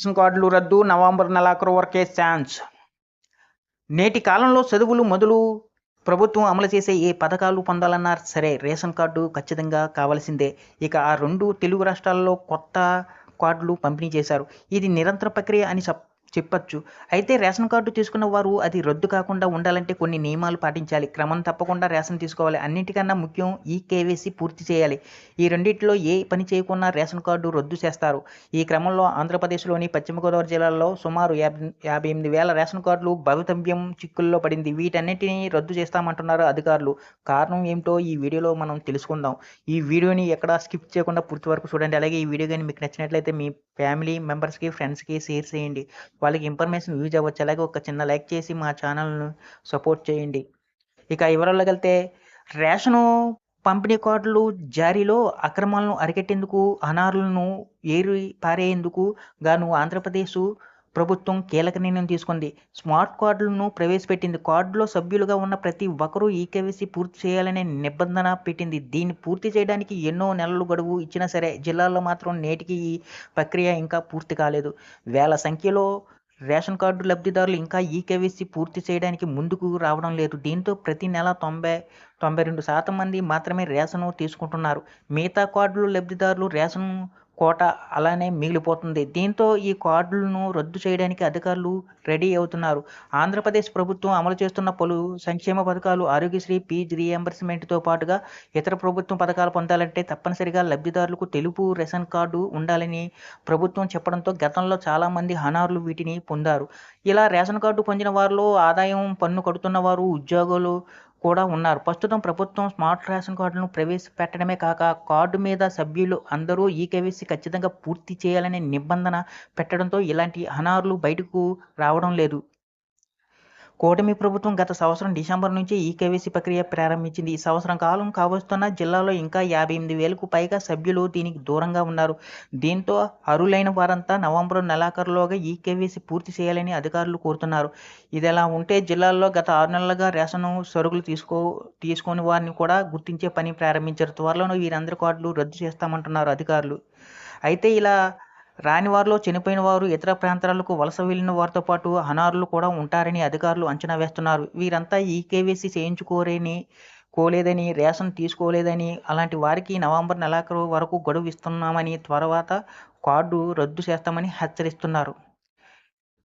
Ration కార్డులు రద్దు November నెలాఖరు వరకే ఛాన్స్ నేటి కాలంలో చదువులు మొదలు ప్రభుత్వం అమలు చేసే ఏ పథకాలు పొందాలన్నా సరే రేషన్ కార్డు ఖచ్చితంగా కావాల్సిందే. ఇక ఆ రెండు తెలుగు రాష్ట్రాల్లో కొత్త కార్డులు పంపిణీ చేశారు. ఇది నిరంతర ప్రక్రియ అని చెప్ చెప్పచ్చు. అయితే రేషన్ కార్డు తీసుకున్న వారు అది రద్దు కాకుండా ఉండాలంటే కొన్ని నియమాలు పాటించాలి. క్రమం తప్పకుండా రేషన్ తీసుకోవాలి. అన్నిటికన్నా ముఖ్యం ఈ కేవైసీ పూర్తి చేయాలి. ఈ రెండింటిలో ఏ పని చేయకుండా రేషన్ కార్డు రద్దు చేస్తారు. ఈ క్రమంలో ఆంధ్రప్రదేశ్లోని పశ్చిమ గోదావరి జిల్లాలో సుమారు యాభై యాభై ఎనిమిది వేల రేషన్ కార్డులు భవితవ్యం చిక్కుల్లో పడింది. వీటన్నిటిని రద్దు చేస్తామంటున్నారు అధికారులు. కారణం ఏమిటో ఈ వీడియోలో మనం తెలుసుకుందాం. ఈ వీడియోని ఎక్కడ స్కిప్ చేయకుండా పూర్తి వరకు చూడండి. అలాగే ఈ వీడియో కానీ మీకు నచ్చినట్లయితే మీ ఫ్యామిలీ మెంబర్స్కి ఫ్రెండ్స్కి షేర్ చేయండి. వాళ్ళకి ఇన్ఫర్మేషన్ యూజ్ అవ్వచ్చు. అలాగే ఒక చిన్న లైక్ చేసి మా ఛానల్ను సపోర్ట్ చేయండి. ఇక వివరాల్లోకి వెళ్తే రేషను పంపిణీ కార్డులు జారీలో అక్రమాలను అరికెట్టేందుకు అనారులను ఏరి పారేందుకు గాను ఆంధ్రప్రదేశ్ ప్రభుత్వం కీలక నిర్ణయం తీసుకుంది. స్మార్ట్ కార్డులను ప్రవేశపెట్టింది. కార్డులో సభ్యులుగా ఉన్న ప్రతి ఒక్కరూ ఈ కేవైసీ పూర్తి చేయాలనే నిబంధన పెట్టింది. దీన్ని పూర్తి చేయడానికి ఎన్నో నెలలు గడువు ఇచ్చినా సరే జిల్లాల్లో మాత్రం నేటికి ఈ ప్రక్రియ ఇంకా పూర్తి కాలేదు. వేల సంఖ్యలో రేషన్ కార్డు లబ్ధిదారులు ఇంకా ఈ పూర్తి చేయడానికి ముందుకు రావడం లేదు. దీంతో ప్రతి నెల తొంభై తొంభై రెండు శాతం మంది మాత్రమే రేషన్ తీసుకుంటున్నారు. మిగతా కార్డులు లబ్ధిదారులు రేషన్ కోట అలానే మిగిలిపోతుంది. దీంతో ఈ కార్డులను రద్దు చేయడానికి అధికారులు రెడీ అవుతున్నారు. ఆంధ్రప్రదేశ్ ప్రభుత్వం అమలు చేస్తున్న పలు సంక్షేమ పథకాలు ఆరోగ్యశ్రీ ఫీజు రీఎంబర్స్మెంట్తో పాటుగా ఇతర ప్రభుత్వం పథకాలు పొందాలంటే తప్పనిసరిగా లబ్ధిదారులకు తెలుపు రేషన్ కార్డు ఉండాలని ప్రభుత్వం చెప్పడంతో గతంలో చాలామంది అనారులు వీటిని పొందారు. ఇలా రేషన్ కార్డు పొందిన వారిలో ఆదాయం పన్ను కడుతున్న వారు ఉద్యోగులు కూడా ఉన్నారు. ప్రస్తుతం ప్రభుత్వం స్మార్ట్ రేషన్ కార్డులను ప్రవేశపెట్టడమే కాక కార్డు మీద సభ్యులు అందరూ ఈ కేవైసీ ఖచ్చితంగా పూర్తి చేయాలనే నిబంధన పెట్టడంతో ఇలాంటి అనారులు బయటకు రావడం లేదు. కూటమి ప్రభుత్వం గత సంవత్సరం డిసెంబర్ నుంచి ఈ కేవైసీ ప్రక్రియ ప్రారంభించింది. ఈ సంవత్సరం కాలం కావస్తున్న జిల్లాలో ఇంకా యాభై ఎనిమిది వేలకు పైగా సభ్యులు దీనికి దూరంగా ఉన్నారు. దీంతో అరులైన వారంతా నవంబర్ నెలాఖరులోగా ఈ కేవైసీ పూర్తి చేయాలని అధికారులు కోరుతున్నారు. ఇదిలా ఉంటే జిల్లాల్లో గత ఆరు నెలలుగా రేషన్ సరుకులు తీసుకో తీసుకొని వారిని కూడా గుర్తించే పని ప్రారంభించారు. త్వరలోనే వీరందరి కార్డులు రద్దు చేస్తామంటున్నారు అధికారులు. అయితే ఇలా రాని వారిలో చనిపోయిన వారు ఇతర ప్రాంతాలకు వలస వెళ్ళిన వారితో పాటు అనారులు కూడా ఉంటారని అధికారులు అంచనా వేస్తున్నారు. వీరంతా ఈ కేవైసీ చేయించుకోరని కోలేదని రేషన్ తీసుకోలేదని అలాంటి వారికి నవంబర్ నెలాఖరు వరకు గడువు ఇస్తున్నామని తర్వాత కార్డు రద్దు చేస్తామని హెచ్చరిస్తున్నారు.